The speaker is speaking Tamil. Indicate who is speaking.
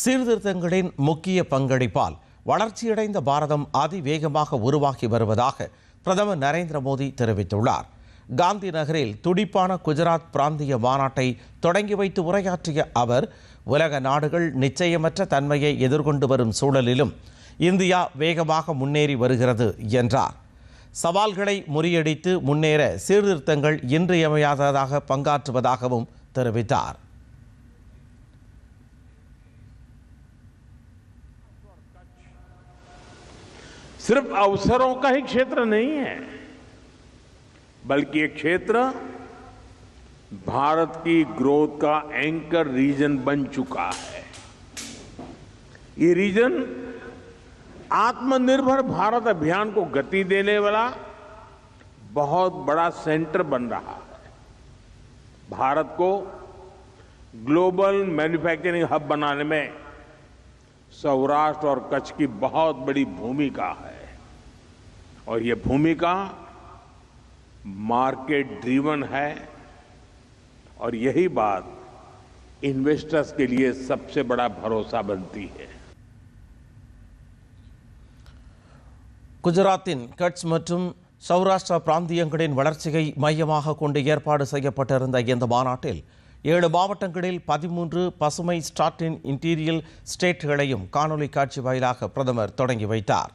Speaker 1: சீர்திருத்தங்களின் முக்கிய பங்களிப்பால் வளர்ச்சியடைந்த பாரதம் அதிவேகமாக உருவாகி வருவதாக பிரதமர் நரேந்திர மோடி தெரிவித்துள்ளார் காந்தி நகரில் துடிப்பான குஜராத் பிராந்திய மாநாட்டை தொடங்கி வைத்து உரையாற்றிய அவர் உலக நாடுகள் நிச்சயமற்ற தன்மையை எதிர்கொண்டு வரும் சூழலிலும் இந்தியா வேகமாக முன்னேறி வருகிறது என்றார் சவால்களை முறியடித்து முன்னேற சீர்திருத்தங்கள் இன்றியமையாததாக பங்காற்றுவதாகவும் தெரிவித்தார்
Speaker 2: सिर्फ अवसरों का ही क्षेत्र नहीं है बल्कि एक क्षेत्र भारत की ग्रोथ का एंकर रीजन बन चुका है ये रीजन आत्मनिर्भर भारत अभियान को गति देने वाला बहुत बड़ा सेंटर बन रहा है भारत को ग्लोबल मैन्युफैक्चरिंग हब बनाने में सौराष्ट्र और कच्छ की बहुत बड़ी भूमिका है और ये भूमिका मार्केट ड्रीवन है और यही बात इन्वेस्टर्स के लिए सबसे बड़ा भरोसा बनती है குஜராத்தின் கட்ச் மற்றும் சௌராஷ்டிரா பிராந்தியங்களின் வளர்ச்சியை மையமாக கொண்டு ஏற்பாடு செய்யப்பட்டிருந்த இந்த மாநாட்டில் ஏழு மாவட்டங்களில் பதிமூன்று பசுமை ஸ்டார்டின் இன்டீரியல் ஸ்டேட்டுகளையும் காணொலி காட்சி வாயிலாக பிரதமர் தொடங்கி வைத்தார்